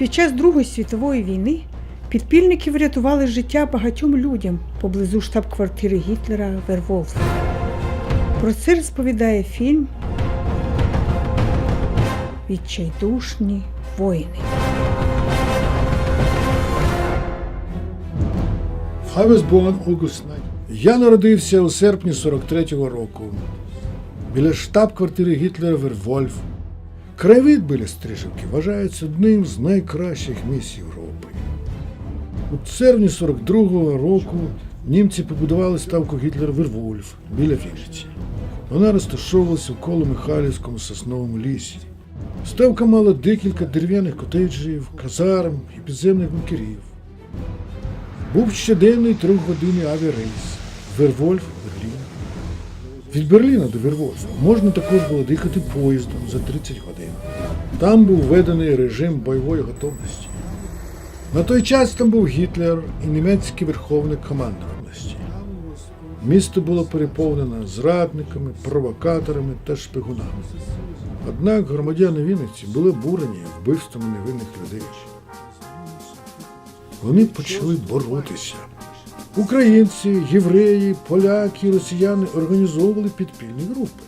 Під час Другої світової війни підпільники врятували життя багатьом людям поблизу штаб-квартири Гітлера Верволф. Про це розповідає фільм Відчайдушні воїни. I was born August 9. Я народився у серпні 43-го року біля штаб-квартири Гітлера Вервольф. Краєвид біля Стрижівки вважається одним з найкращих місць Європи. У червні 42-го року німці побудували ставку Гітлера Вервольф біля Вінниці. Вона розташовувалася в коло-Михайлівському сосновому лісі. Ставка мала декілька дерев'яних котеджів, казарм і підземних бункерів. Був щоденний трьохгодинний авіарейс Вервольф Берлін. Від Берліна до Вервольфа можна також було доїхати поїздом за 30 годин. Там був введений режим бойової готовності. На той час там був Гітлер і німецький верховний командуваності. Місто було переповнено зрадниками, провокаторами та шпигунами. Однак громадяни Вінниці були бурені вбивствами невинних людей. Вони почали боротися. Українці, євреї, поляки, росіяни організовували підпільні групи.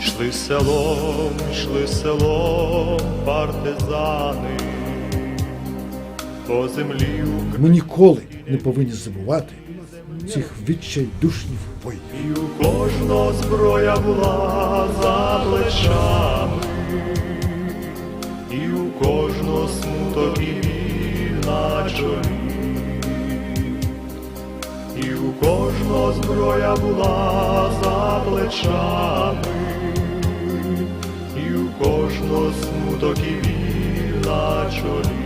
Йшли селом, йшли селом партизани, по землі Ми ніколи не повинні забувати цих відчайдушніх воїнів. І у кожного зброя була за плечами, і у кожного смуток і біль на чолі, кожного зброя була за плечами, і у кожного смуток і біль на чолі.